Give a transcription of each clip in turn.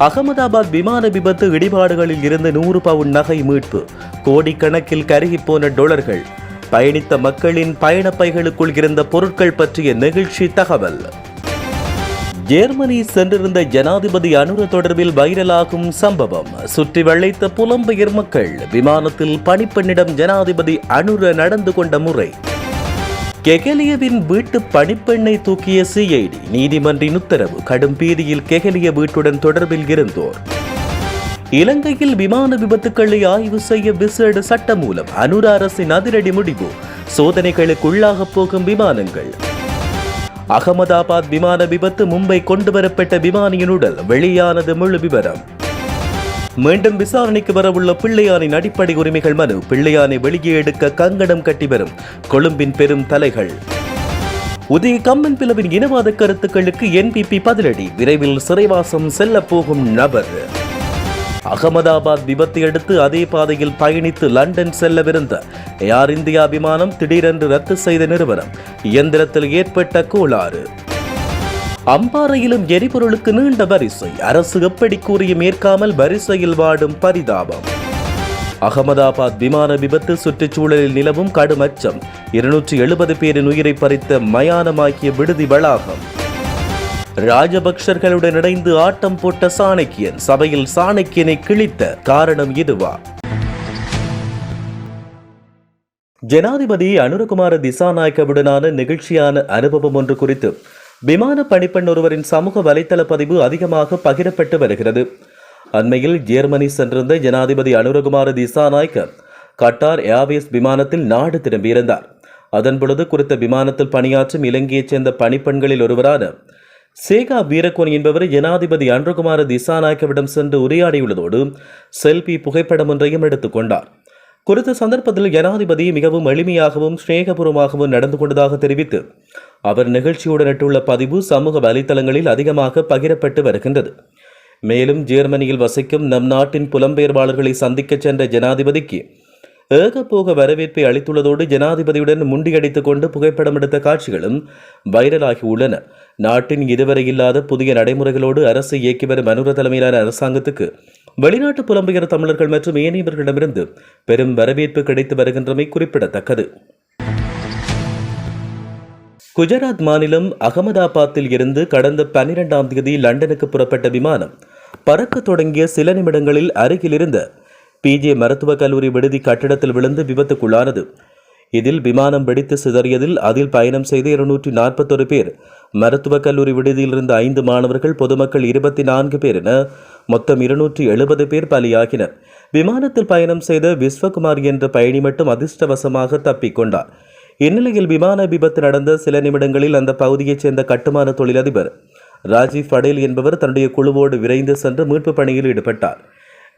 அகமதாபாத் விமான விபத்து இடிபாடுகளில் இருந்து நூறு பவுன் நகை மீட்பு. கோடிக்கணக்கில் கருகிப்போன டொலர்கள். பயணித்த மக்களின் பயணப்பைகளுக்குள் இருந்த பொருட்கள் பற்றிய நெகிழ்ச்சி தகவல். ஜெர்மனி சென்றிருந்த ஜனாதிபதி அனுர தொடர்பில் வைரலாகும் சம்பவம். சுற்றி வளைத்த புலம்பெயர் மக்கள். விமானத்தில் பணிப்பெண்ணிடம் ஜனாதிபதி அனுர நடந்து கொண்ட முறை. கெகலியவின் வீட்டு பணிப்பெண்ணை தூக்கிய சிஐடி நீதிமன்றின் உத்தரவு கடும் பீதியில் கெகலிய வீட்டுடன் தொடர்பில் இருந்தோர். இலங்கையில் விமான விபத்துக்களை ஆய்வு செய்ய விசேட சட்டம் மூலம் அனுர அரசின் அதிரடி முடிவு. சோதனைகளுக்கு உள்ளாக போகும் விமானங்கள். அகமதாபாத் விமான விபத்து மும்பை கொண்டுவரப்பட்ட விமானியின் உடல் வெளியானது முழு விவரம். மீண்டும் விசாரணைக்கு வரவுள்ள பிள்ளையானின் அடிப்படை உரிமைகள் மனு. பிள்ளையானை வெளியே எடுக்க கங்கணம் கட்டி வரும். கொழும்பின் பெரும் தலைகள். உதய கம்மன் பிளவின் இனவாத கருத்துக்களுக்கு என்பிபி பதிலடி. விரைவில் சிறைவாசம் செல்ல போகும் நபர். அகமதாபாத் விபத்தை அடுத்து அதே பாதையில் பயணித்து லண்டன் செல்லவிருந்த ஏர் இந்தியா விமானம் திடீரென்று ரத்து செய்த நிறுவனம். இயந்திரத்தில் ஏற்பட்ட கோளாறு. அம்பாறையிலும் எரிபொருளுக்கு நீண்ட வரிசை. அரசு எப்படி கூறியும் ஏற்காமல் வரிசையில் வாடும் பரிதாபம். அகமதாபாத் விமான விபத்து சுற்றுச்சூழலில் நிலவும் கடும் அச்சம். இருநூற்றி எழுபது பேரின் உயிரை பறித்த மயானமாக்கிய விடுதி வளாகம். ராஜபக்சர்களுடன் இணைந்து ஆட்டம் போட்ட சாணக்கியன் சபையில் சாணக்கியனை கிழித்த காரணம் இதுவா? ஜனாதிபதி அனுரகுமார திசாநாயக்கவுடனான நிகழ்ச்சியான அனுபவம் ஒன்று குறித்து விமான பணிப்பெண் ஒருவரின் சமூக வலைத்தள பதிவு அதிகமாக பகிரப்பட்டு வருகிறது. அண்மையில் ஜெர்மனி சென்றிருந்த ஜனாதிபதி அனுரகுமார திசாநாயக்க கட்டார் ஏர்வேஸ் விமானத்தில் நாடு திரும்பியிருந்தார். அதன் பொழுது குறித்த விமானத்தில் பணியாற்றும் இலங்கையைச் சேர்ந்த பணிப்பெண்களில் ஒருவரான சேகா வீரகோன் என்பவர் ஜனாதிபதி அன்றுகுமார திசாநாயக்கவிடம் சென்று உரையாடியுள்ளதோடு செல்பி புகைப்படம் ஒன்றையும் எடுத்துக்கொண்டார் குறித்த சந்தர்ப்பத்தில் ஜனாதிபதி மிகவும் எளிமையாகவும் சிநேகபூர்வமாகவும் நடந்து கொண்டதாக தெரிவித்து அவர் நிகழ்ச்சியுடனிட்டுள்ள பதிவு சமூக வலைத்தளங்களில் அதிகமாக பகிரப்பட்டு வருகின்றது. மேலும் ஜெர்மனியில் வசிக்கும் நம் நாட்டின் புலம்பெயர்வாளர்களை சந்திக்கச் சென்ற ஜனாதிபதிக்கு ஏகபோக வரவேற்பை அளித்துள்ளதோடு ஜனாதிபதியுடன் முண்டியடித்துக் கொண்டு புகைப்படம் எடுத்த காட்சிகளும் வைரலாகி உள்ளன. நாட்டின் இதுவரை இல்லாத புதிய நடைமுறைகளோடு அரசு இயக்கி வரும் மனுர தலைமையிலான அரசாங்கத்துக்கு வெளிநாட்டு புலம்பெயர் தமிழர்கள் மற்றும் ஏனையவர்களிடமிருந்து பெரும் வரவேற்பு கிடைத்து வருகின்றமை குறிப்பிடத்தக்கது. குஜராத் மாநிலம் அகமதாபாத்தில் இருந்து கடந்த பன்னிரெண்டாம் தேதி லண்டனுக்கு புறப்பட்ட விமானம் பறக்க தொடங்கிய சில நிமிடங்களில் அருகிலிருந்த பிஜே மருத்துவக் கல்லூரி விடுதி கட்டிடத்தில் விழுந்து விபத்துக்குள்ளானது. இதில் விமானம் வெடித்து சிதறியதில் அதில் பயணம் செய்த இருநூற்றி நாற்பத்தொரு பேர் மருத்துவக் கல்லூரி விடுதியில் இருந்த ஐந்து மாணவர்கள் பொதுமக்கள் இருபத்தி நான்கு பேர் என மொத்தம் இருநூற்றி எழுபது பேர் பலியாகினர். விமானத்தில் பயணம் செய்த விஸ்வகுமார் என்ற பயணி மட்டும் அதிர்ஷ்டவசமாக தப்பிக்கொண்டார் இந்நிலையில் விமான விபத்து நடந்த சில நிமிடங்களில் அந்த பகுதியைச் சேர்ந்த கட்டுமான தொழிலதிபர் ராஜீவ் படேல் என்பவர் தன்னுடைய குழுவோடு விரைந்து சென்று மீட்பு பணியில் ஈடுபட்டார்.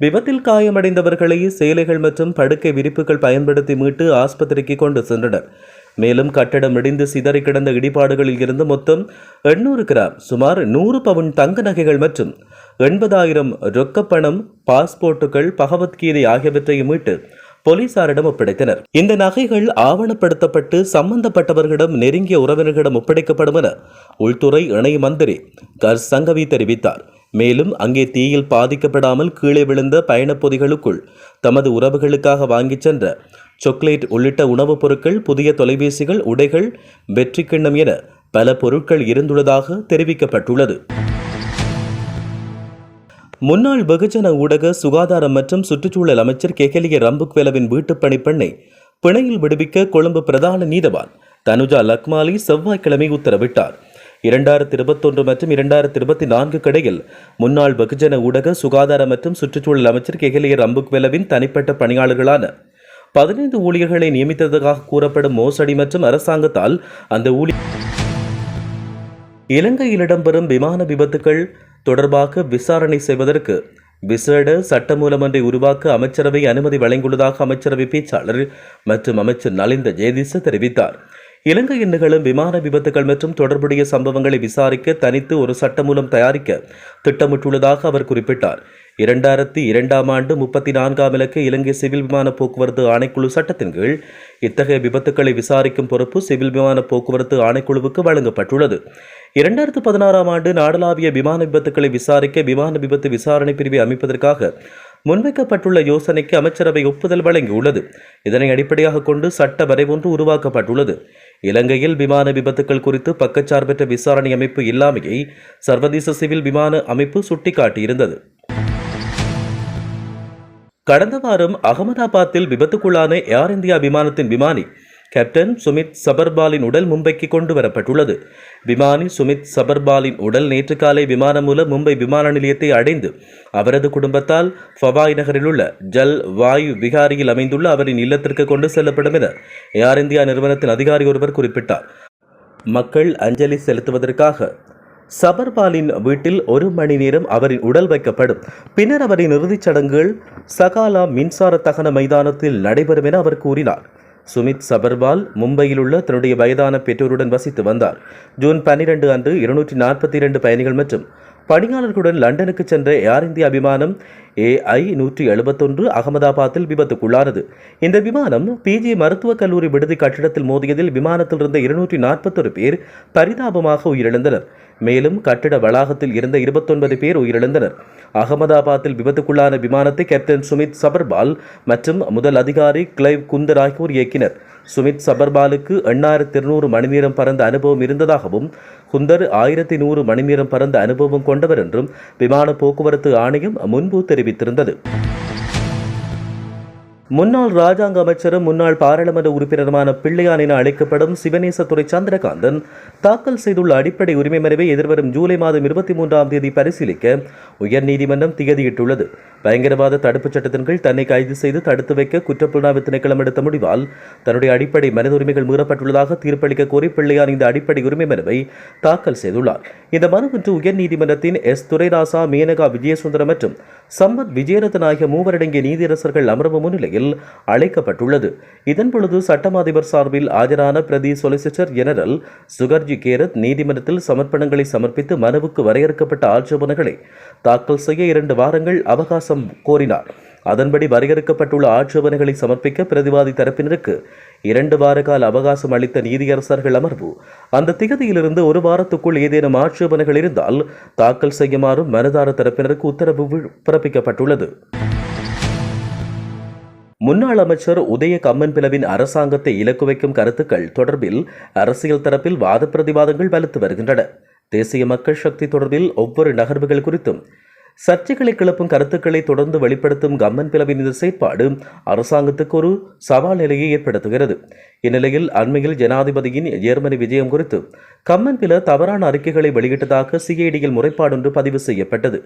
விபத்தில் காயமடைந்தவர்களை சேலைகள் மற்றும் படுக்கை விரிப்புகள் பயன்படுத்தி மீட்டு ஆஸ்பத்திரிக்கு கொண்டு சென்றனர். மேலும் கட்டடம் இடிந்து சிதறி கிடந்த இடிபாடுகளில் இருந்து மொத்தம் எண்ணூறு கிராம் சுமார் நூறு பவுன் தங்க நகைகள் மற்றும் எண்பதாயிரம் ரொக்கப்பணம் பாஸ்போர்ட்டுகள் பகவத்கீதை ஆகியவற்றை மீட்டு போலீசாரிடம் ஒப்படைத்தனர். இந்த நகைகள் ஆவணப்படுத்தப்பட்டு சம்பந்தப்பட்டவர்களிடம் நெருங்கிய உறவினர்களிடம் ஒப்படைக்கப்படும் என உள்துறை இணை மந்திரி கர் சங்கவி தெரிவித்தார். மேலும் அங்கே தீயில் பாதிக்கப்படாமல் கீழே விழுந்த பயணப் பொதிகளுக்குள் தமது உறவுகளுக்காக வாங்கிச் சென்ற சாக்லேட் உள்ளிட்ட உணவுப் பொருட்கள் புதிய தொலைபேசிகள் உடைகள் வெற்றி கிண்ணம் என பல பொருட்கள் இருந்துள்ளதாக தெரிவிக்கப்பட்டுள்ளது. முன்னாள் வெகுஜன ஊடக சுகாதாரம் மற்றும் சுற்றுச்சூழல் அமைச்சர் கெகலிய ரம்புக்வெலவின் வீட்டுப் பணிப்பெண்ணை பிணையில் விடுவிக்க கொழும்பு பிரதான நீதவான் தனுஜா லக்மாலி செவ்வாய்க்கிழமை உத்தரவிட்டார். இரண்டாயிரத்தி இருபத்தொன்று மற்றும் இரண்டாயிரத்தி இருபத்தி நான்கு கடையில் முன்னாள் வெகுஜன ஊடக சுகாதார மற்றும் சுற்றுச்சூழல் அமைச்சர் கெகலிய அம்புக்வெலவின் தனிப்பட்ட பணியாளர்களான பதினைந்து ஊழியர்களை நியமித்ததாக கூறப்படும் மோசடி மற்றும் அரசாங்கத்தால் அந்த ஊழியர் இலங்கையில் இடம்பெறும் விமான விபத்துகள் தொடர்பாக விசாரணை செய்வதற்கு விசேட சட்டமூலம் ஒன்றை உருவாக்க அமைச்சரவை அனுமதி வழங்கியுள்ளதாக அமைச்சரவை பேச்சாளர் மற்றும் அமைச்சர் நலிந்த ஜெயதிச தெரிவித்தார். இலங்கையில் நிகழும் விமான விபத்துகள் மற்றும் தொடர்புடைய சம்பவங்களை விசாரிக்க தனித்து ஒரு சட்டமூலம் தயாரிக்க திட்டமிட்டுள்ளதாக அவர் குறிப்பிட்டார். இரண்டாயிரத்தி இரண்டாம் ஆண்டு முப்பத்தி நான்காம் இலக்கு இலங்கை சிவில் விமான போக்குவரத்து ஆணைக்குழு சட்டத்தின் கீழ் இத்தகைய விபத்துக்களை விசாரிக்கும் பொறுப்பு சிவில் விமான போக்குவரத்து ஆணைக்குழுவுக்கு வழங்கப்பட்டுள்ளது. இரண்டாயிரத்து பதினாறாம் ஆண்டு நாடளாவிய விமான விபத்துக்களை விசாரிக்க விமான விபத்து விசாரணை பிரிவை அமைப்பதற்காக முன்வைக்கப்பட்டுள்ள யோசனைக்கு அமைச்சரவை ஒப்புதல் வழங்கியுள்ளது. இதனை அடிப்படையாக கொண்டு சட்ட வரைவொன்று உருவாக்கப்பட்டுள்ளது. இலங்கையில் விமான விபத்துக்கள் குறித்து பக்கச்சார்பற்ற விசாரணை அமைப்பு இல்லாமையை சர்வதேச சிவில் விமான அமைப்பு சுட்டிக்காட்டியிருந்தது. கடந்த வாரம் அகமதாபாத்தில் விபத்துக்குள்ளான ஏர் இந்தியா விமானத்தின் விமானி கேப்டன் சுமித் சபர்பாலின் உடல் மும்பைக்கு கொண்டு வரப்பட்டுள்ளது விமானி சுமித் சபர்பாலின் உடல் நேற்று காலை விமானம் மூலம் மும்பை விமான நிலையத்தை அடைந்து அவரது குடும்பத்தால் ஃபவாய் நகரில் உள்ள ஜல் வாயு விகாரியில் அமைந்துள்ள அவரின் இல்லத்திற்கு கொண்டு செல்லப்படும் என ஏர் இந்தியா நிறுவனத்தின் அதிகாரி ஒருவர் குறிப்பிட்டார். மக்கள் அஞ்சலி செலுத்துவதற்காக சபர்பாலின் வீட்டில் ஒரு மணி நேரம் அவரின் உடல் வைக்கப்படும். பின்னர் அவரின் இறுதிச் சடங்குகள் சகாலா மின்சார தகன மைதானத்தில் நடைபெறும் என அவர் கூறினார். சுமித் சபர்வால் மும்பையில் உள்ள தன்னுடைய வயதான பெற்றோருடன் வசித்து வந்தார். ஜூன் பன்னிரண்டு அன்று இருநூற்றி நாற்பத்தி இரண்டு பயணிகள் மற்றும் பணியாளர்களுடன் லண்டனுக்கு சென்ற ஏர் இந்தியா விமானம் ஏஐ நூற்றி எழுபத்தொன்று அகமதாபாத்தில் விபத்துக்குள்ளானது. இந்த விமானம் பிஜி மருத்துவக் கல்லூரி விடுதி கட்டிடத்தில் மோதியதில் விமானத்தில் இருந்த இருநூற்றி நாற்பத்தொரு பேர் பரிதாபமாக உயிரிழந்தனர். மேலும் கட்டிட வளாகத்தில் இருந்த இருபத்தொன்பது பேர் உயிரிழந்தனர். அகமதாபாத்தில் விபத்துக்குள்ளான விமானத்தை கேப்டன் சுமித் சபர்பால் மற்றும் முதல் அதிகாரி கிளைவ் குந்தர் ஆகியோர் இயக்கினர். சுமித் சபர்பாலுக்கு எண்ணாயிரத்தி இருநூறு மணிநேரம் பறந்த அனுபவம் இருந்ததாகவும் குந்தர் ஆயிரத்தி நூறு மணிநேரம் பறந்த அனுபவம் கொண்டவர் என்றும் விமான போக்குவரத்து ஆணையம் முன்பு தெரிவித்திருந்தது. முன்னாள் ராஜாங்க அமைச்சரும் முன்னாள் பாராளுமன்ற உறுப்பினருமான பிள்ளையான் என அழைக்கப்படும் சிவநேசத்துறை சந்திரகாந்தன் தாக்கல் செய்துள்ள அடிப்படை உரிமை மனுவை எதிர்வரும் ஜூலை மாதம் இருபத்தி மூன்றாம் தேதி பரிசீலிக்க உயர்நீதிமன்றம் திகதியிட்டுள்ளது. பயங்கரவாத தடுப்புச் சட்டத்தின் கீழ் தன்னை கைது செய்து தடுத்து வைக்க குற்றப்புலனாய்வு திணைக்களம் எடுத்த முடிவால் தன்னுடைய அடிப்படை மனித உரிமைகள் மீறப்பட்டுள்ளதாக தீர்ப்பளிக்க கோரி பிள்ளையார் இந்த அடிப்படை உரிமை மனுவை தாக்கல் செய்துள்ளார். இந்த மனு இன்று உயர்நீதிமன்றத்தின் எஸ். துரைராசா மேனகா விஜயசுந்தரம் மற்றும் சம்பத் விஜயரத்ன ஆகிய மூவரடங்கிய நீதியரசர்கள் அமர்வு முன்னிலையில் அழைக்கப்பட்டுள்ளது. இதன் பொழுது சட்டம் அதிபர் சார்பில் ஆஜரான பிரதி சொலிசிட்டர் ஜெனரல் சுகர்ஜி கேரத் நீதிமன்றத்தில் சமர்ப்பணங்களை சமர்ப்பித்து மனுவுக்கு வரையறுக்கப்பட்ட ஆட்சேபனைகளை தாக்கல் செய்ய இரண்டு வாரங்கள் அவகாசம் கோரினார். அதன்படி வரையறுக்கப்பட்டுள்ள ஆட்சேபனைகளை சமர்ப்பிக்க பிரதிவாதி தரப்பினருக்கு இரண்டு வார கால அவகாசம் அளித்த நீதியரசர்கள் அமர்வு அந்த திகதியிலிருந்து ஒரு வாரத்துக்குள் ஏதேனும் ஆட்சேபனைகள் இருந்தால் தாக்கல் செய்யுமாறும் மனுதார தரப்பினருக்கு உத்தரவு பிறப்பிக்கப்பட்டுள்ளது. முன்னாள் அமைச்சர் உதய கம்மன் பிளவின் அரசாங்கத்தை இலக்கு வைக்கும் கருத்துக்கள் தொடர்பில் அரசியல் தரப்பில் வாத பிரதிவாதங்கள் வலுத்து வருகின்றன. தேசிய மக்கள் சக்தி தொடர்பில் ஒவ்வொரு நகர்வுகள் குறித்தும் சர்ச்சைகளை கிளப்பும் கருத்துக்களை தொடர்ந்து வெளிப்படுத்தும் கம்மன் பிளவின் இந்த செயற்பாடு அரசாங்கத்துக்கு ஒரு சவால் நிலையை ஏற்படுத்துகிறது. இந்நிலையில் அண்மையில் ஜனாதிபதியின் ஜெர்மனி விஜயம் குறித்து கம்மன் பில தவறான அறிக்கைகளை வெளியிட்டதாக சிஐடியில் முறைப்பாடொன்று பதிவு செய்யப்பட்டது.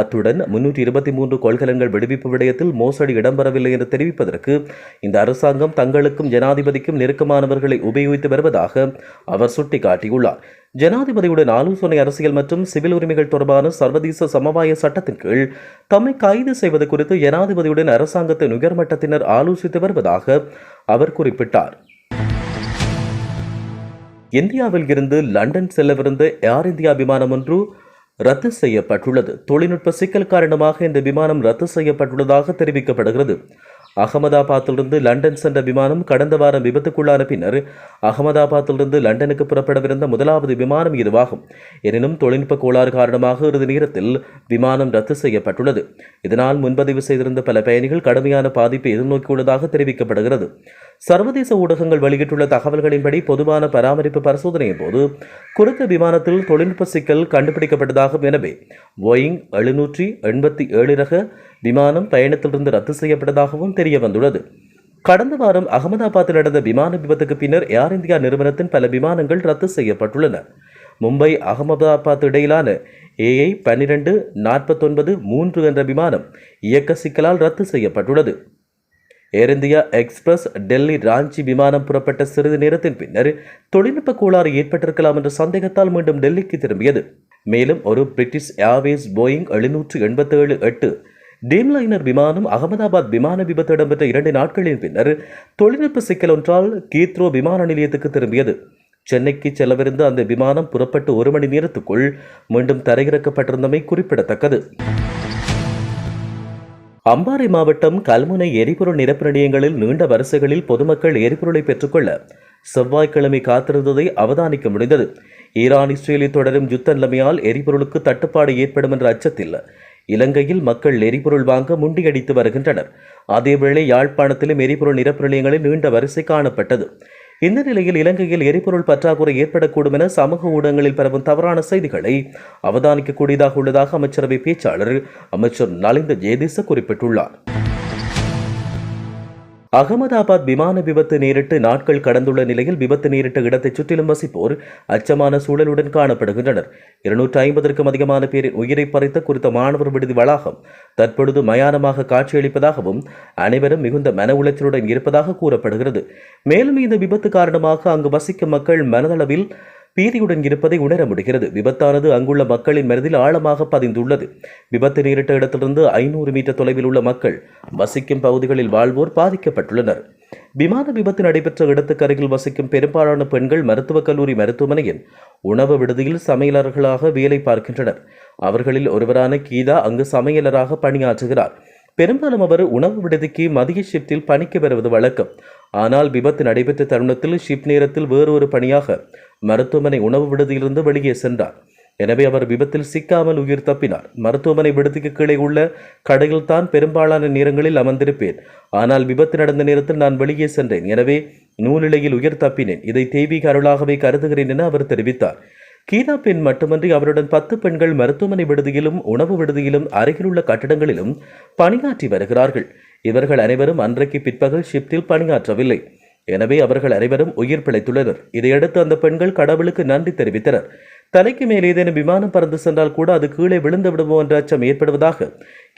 அத்துடன் முன்னூற்றி இருபத்தி மூன்று கொள்கலன்கள் விடுவிப்பு விடயத்தில் மோசடி இடம்பெறவில்லை என்று தெரிவிப்பதற்கு இந்த அரசாங்கம் தங்களுக்கும் ஜனாதிபதிக்கும் நெருக்கமானவர்களை உபயோகித்து வருவதாக அவர் சுட்டிக்காட்டியுள்ளார். ஜனாதிபதியுடன் ஆலோசனை அரசியல் மற்றும் சிவில் உரிமைகள் தொடர்பான சர்வதேச சமவாய சட்டத்தின் கீழ் தம்மை கைது செய்வது குறித்து ஜனாதிபதியுடன் அரசாங்கத்தின் உயர்மட்டத்தினர் ஆலோசித்து வருவதாக அவர் குறிப்பிட்டார். இந்தியாவில் இருந்து லண்டன் செல்லவிருந்த ஏர் இந்தியா விமானம் ஒன்று ரத்து செய்யப்பட்டுள்ளது. தொழில்நுட்ப சிக்கல் காரணமாக இந்த விமானம் ரத்து செய்யப்பட்டுள்ளதாக தெரிவிக்கப்படுகிறது. அகமதாபாத்திலிருந்து லண்டன் சென்ற விமானம் கடந்த வாரம் விபத்துக்குள்ளான பின்னர் அகமதாபாத்திலிருந்து லண்டனுக்கு புறப்படவிருந்த முதலாவது விமானம் இதுவாகும். எனினும் தொழில்நுட்ப கோளாறு காரணமாக இறுதி நேரத்தில் விமானம் ரத்து செய்யப்பட்டுள்ளது. இதனால் முன்பதிவு செய்திருந்த பல பயணிகள் கடுமையான பாதிப்பை எதிர்நோக்கியுள்ளதாக தெரிவிக்கப்படுகிறது. சர்வதேச ஊடகங்கள் வெளியிட்டுள்ள தகவல்களின்படி பொதுவான பராமரிப்பு பரிசோதனையின் போது குறித்த விமானத்தில் தொழில்நுட்ப சிக்கல் கண்டுபிடிக்கப்பட்டதாகும். எனவே போயிங் எழுநூற்றி எண்பத்தி ஏழு ரக விமானம் பயணத்திலிருந்து ரத்து செய்யப்பட்டதாகவும் தெரிய வந்துள்ளது கடந்த வாரம் அகமதாபாத்தில் நடந்த விமான விபத்துக்கு பின்னர் ஏர் இந்தியா நிறுவனத்தின் பல விமானங்கள் ரத்து செய்யப்பட்டுள்ளன. மும்பை அகமதாபாத் இடையிலான ஏஐ பன்னிரெண்டு நாற்பத்தொன்பது மூன்று என்ற விமானம் இயக்க சிக்கலால் ரத்து செய்யப்பட்டுள்ளது. Air India Express Delhi Ranchi விமானம் புறப்பட்ட சிறிது நேரத்தின் பின்னர் தொழில்நுட்ப கோளாறு ஏற்பட்டிருக்கலாம் என்ற சந்தேகத்தால் மீண்டும் டெல்லிக்கு திரும்பியது. மேலும் ஒரு பிரிட்டிஷ் ஏர்வேஸ் போயிங் எழுநூற்று எண்பத்தேழு எட்டு ட்ரீம்லைனர் விமானம் அகமதாபாத் விமான விபத்து இடம்பெற்ற இரண்டு நாட்களின் பின்னர் தொழில்நுட்ப சிக்கல் ஒன்றால் கீத்ரோ விமான நிலையத்துக்கு திரும்பியது. சென்னைக்கு செல்லவிருந்த அந்த விமானம் புறப்பட்டு ஒரு மணி நேரத்துக்குள் மீண்டும் தரையிறக்கப்பட்டிருந்தமை குறிப்பிடத்தக்கது. அம்பாறை மாவட்டம் கல்முனை எரிபொருள் நிரப்பு நிலையங்களில் நீண்ட வரிசைகளில் பொதுமக்கள் எரிபொருளை பெற்றுக்கொள்ள செவ்வாய்க்கிழமை காத்திருந்ததை அவதானிக்க முடிந்தது. ஈரான் இஸ்ரேலில் தொடரும் யுத்த நிலைமையால் எரிபொருளுக்கு தட்டுப்பாடு ஏற்படும் என்ற அச்சத்தில் இலங்கையில் மக்கள் எரிபொருள் வாங்க முண்டியடித்து வருகின்றனர். அதேவேளை யாழ்ப்பாணத்திலும் எரிபொருள் நிரப்பு நிலையங்களில் நீண்ட வரிசை காணப்பட்டது. இந்த நிலையில் இலங்கையில் எரிபொருள் பற்றாக்குறை ஏற்படக்கூடும் என சமூக ஊடகங்களில் பரவும் தவறான செய்திகளை அவதானிக்கக்கூடியதாக உள்ளதாக அமைச்சரவை பேச்சாளர் அமைச்சர் நலிந்த ஜெயதீச குறிப்பிட்டுள்ளார். அகமதாபாத் விமான விபத்து நேரிட்டு நாட்கள் கடந்துள்ள நிலையில் விபத்து நேரிட்ட இடத்தைச் சுற்றிலும் வசிப்போர் அச்சமான சூழலுடன் காணப்படுகின்றனர். இருநூற்றி ஐம்பதற்கும் அதிகமான பேரின் உயிரை பறித்த குறித்த மாணவர் விடுதி வளாகம் தற்பொழுது மயானமாக காட்சியளிப்பதாகவும் அனைவரும் மிகுந்த மன உளைச்சலுடன் இருப்பதாக கூறப்படுகிறது. மேலும் இந்த விபத்து காரணமாக அங்கு வசிக்கும் மக்கள் மனதளவில் பீதியுடன் இருப்பதை உணர முடிகிறது. விபத்தானது அங்குள்ள மக்களின் மனதில் ஆழமாக பதிந்துள்ளது. விபத்து நேரிட்ட இடத்திலிருந்து ஐநூறு மீட்டர் தொலைவில் உள்ள மக்கள் வசிக்கும் பகுதிகளில் வாழ்வோர் பாதிக்கப்பட்டுள்ளனர். விமான விபத்து நடைபெற்ற இடத்துக்கு அருகில் வசிக்கும் பெரும்பாலான பெண்கள் மருத்துவக் கல்லூரி மருத்துவமனையின் உணவு விடுதியில் சமையலர்களாக வேலை பார்க்கின்றனர். அவர்களில் ஒருவரான கீதா அங்கு சமையலராக பணியாற்றுகிறார். பெரும்பாலும் அவர் உணவு விடுதிக்கு மதிய ஷிப்டில் பணிக்கு வருவது வழக்கம். ஆனால் விபத்து நடைபெற்ற தருணத்தில் ஷிப் நேரத்தில் வேறொரு பணியாக மருத்துவமனை உணவு விடுதியிலிருந்து வெளியே சென்றார். எனவே அவர் விபத்தில் சிக்காமல் உயிர் தப்பினார். மருத்துவமனை விடுதிக்கு கீழே உள்ள கடையில் தான் பெரும்பாலான நேரங்களில் அமர்ந்திருப்பேன். ஆனால் விபத்து நடந்த நேரத்தில் நான் வெளியே சென்றேன். எனவே நூலிலையில் உயிர் தப்பினேன். இதை தெய்வீக அருளாகவே கருதுகிறேன் என அவர் தெரிவித்தார். கீதா பெண் மட்டுமன்றி அவருடன் பத்து பெண்கள் மருத்துவமனை விடுதியிலும் உணவு விடுதியிலும் அருகிலுள்ள கட்டடங்களிலும் பணியாற்றி வருகிறார்கள். இவர்கள் அனைவரும் அன்றைக்கு பிற்பகல் ஷிப்டில் பணியாற்றவில்லை. எனவே அவர்கள் அனைவரும் உயிர் பிழைத்துள்ளனர். இதையடுத்து அந்த பெண்கள் கடவுளுக்கு நன்றி தெரிவித்தனர். தலைக்கு மேல் ஏதேனும் விமானம் பறந்து சென்றால் கூட அது கீழே விழுந்து விடுமோ என்ற அச்சம் ஏற்படுவதாக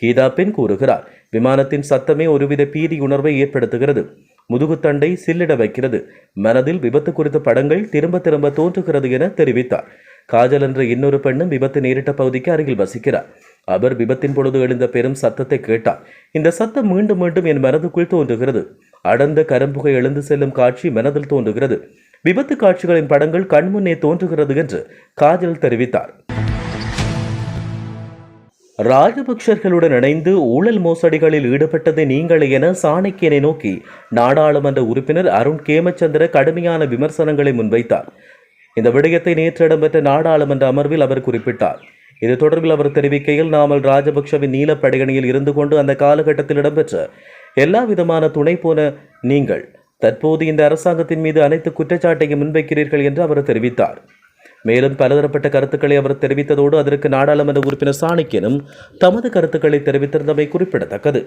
கீதா பெண் கூறுகிறார். விமானத்தின் சத்தமே ஒருவித பீதி உணர்வை ஏற்படுத்துகிறது. முதுகுத்தண்டை சில்லிட வைக்கிறது. மனதில் விபத்து குறித்த படங்கள் திரும்ப திரும்ப தோன்றுகிறது என தெரிவித்தார். காஜல் என்ற இன்னொரு பெண்ணும் விபத்து நேரிட்ட பகுதிக்கு அருகில் வசிக்கிறார். அவர் விபத்தின் பொழுது எழுந்த பெரும் சத்தத்தை கேட்டார். இந்த சத்தம் மீண்டும் மீண்டும் என் மனதுக்குள் தோன்றுகிறது. அடர்ந்த கரும்புகை எழுந்து செல்லும் காட்சி மனதில் தோன்றுகிறது. விபத்து காட்சிகளின் படங்கள் கண்முன்னே தோன்றுகிறது என்று காஜல் தெரிவித்தார். ராஜபக்சர்களுடன் இணைந்து ஊழல் மோசடிகளில் ஈடுபட்டது நீங்களே என சாணக்கியனை நோக்கி நாடாளுமன்ற உறுப்பினர் அருண் கேமச்சந்திர கடுமையான விமர்சனங்களை முன்வைத்தார். இந்த விடயத்தை நேற்று இடம்பெற்ற நாடாளுமன்ற அமர்வில் அவர் குறிப்பிட்டார். இது தொடர்பில் அவர் தெரிவிக்கையில் நாமல் ராஜபக்ஷவின் நீல படையணியில் இருந்து கொண்டு அந்த காலகட்டத்தில் இடம்பெற்ற எல்லா விதமான துணை போன நீங்கள் தற்போது இந்த அரசாங்கத்தின் மீது அனைத்து குற்றச்சாட்டையும் முன்வைக்கிறீர்கள் என்று அவர் தெரிவித்தார். மேலும் பலதரப்பட்ட கருத்துக்களை அவர் தெரிவித்ததோடு அதற்கு நாடாளுமன்ற உறுப்பினர் சாணக்கியனும் தமது கருத்துக்களை தெரிவித்திருந்தமை குறிப்பிடத்தக்கது.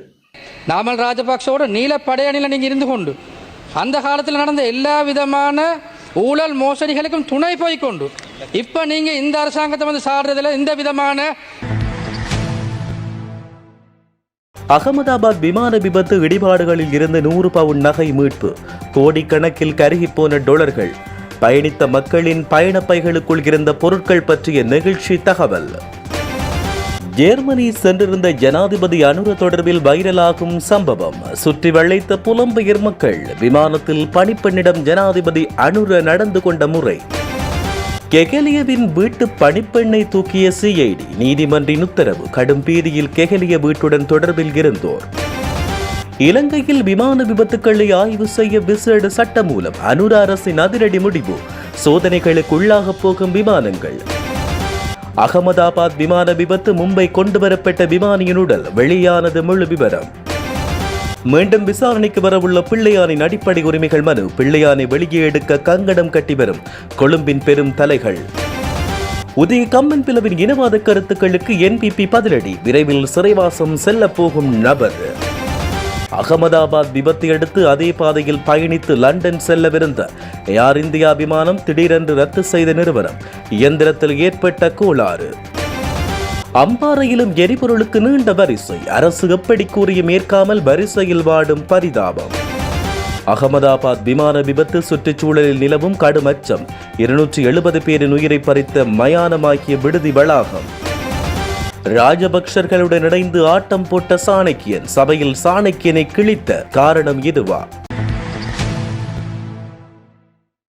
நாமல் ராஜபக்சோட நீல படையணியில் நீங்கள் இருந்து கொண்டு அந்த காலத்தில் நடந்த எல்லா விதமான ஊழல் மோசடிகளுக்கும் துணை போய் கொண்டு இப்போ நீங்கள் இந்த அரசாங்கத்தை வந்து சாடுறதுல இந்த விதமான அகமதாபாத் விமான விபத்து இடிபாடுகளில் இருந்து நூறு பவுன் நகை மீட்பு. கோடிக்கணக்கில் கருகிப்போன டொலர்கள். பயணித்த மக்களின் பயணப்பைகளுக்குள் இருந்த பொருட்கள் பற்றிய நெகிழ்ச்சி தகவல். ஜெர்மனி சென்றிருந்த ஜனாதிபதி அனுர தொடர்பில் வைரலாகும் சம்பவம். சுற்றி வளைத்த புலம்பெயர் மக்கள் விமானத்தில் பணிப்பெண்ணிடம் ஜனாதிபதி அனுர நடந்து கொண்ட முறை. கெகலியவின் வீட்டு பணிப்பெண்ணை தூக்கிய சிஐடி நீதிமன்றின் உத்தரவு கடும் பீதியில் கெகலிய வீட்டுடன் தொடர்பில் இருந்தோர். இலங்கையில் விமான விபத்துக்களை ஆய்வு செய்ய விசேட சட்டமூலம் அனுர அரசின் அதிரடி முடிவு. சோதனைகளுக்குள்ளாக போகும் விமானங்கள். அகமதாபாத் விமான விபத்து மும்பை கொண்டு வரப்பட்ட விமானியின் உடல் வெளியானது முழு விவரம். மீண்டும் விசாரணைக்கு வரவுள்ள பிள்ளையானின் அடிப்படை உரிமைகள் மனு. பிள்ளையானை வெளியே எடுக்க கங்கடம் கட்டி வரும். கொழும்பின் பெரும் தலைகள். உதய கம்மன் பிளவின் இனவாத கருத்துக்களுக்கு என்பிபி பதிலடி. விரைவில் சிறைவாசம் செல்லப்போகும் நபர். அகமதாபாத் விபத்தை அடுத்து அதே பாதையில் பயணித்து லண்டன் செல்லவிருந்த ஏர் இந்தியா விமானம் திடீரென்று ரத்து செய்த நிறுவனம். இயந்திரத்தில் ஏற்பட்ட கோளாறு. அம்பாறையிலும் எரிபொருளுக்கு நீண்ட வரிசை. அரசு எப்படி கூறியும் ஏற்காமல் வரிசையில் வாடும் பரிதாபம். அகமதாபாத் விமான விபத்து சுற்றுச்சூழலில் நிலவும் கடும் அச்சம். இருநூற்றி எழுபது பேரின் உயிரை பறித்த மயானமாகிய விடுதி வளாகம். ராஜபக்சர்களுடன் இணைந்து ஆட்டம் போட்ட சாணக்கியன் சபையில் சாணக்கியனை கிழித்த காரணம் இதுவா?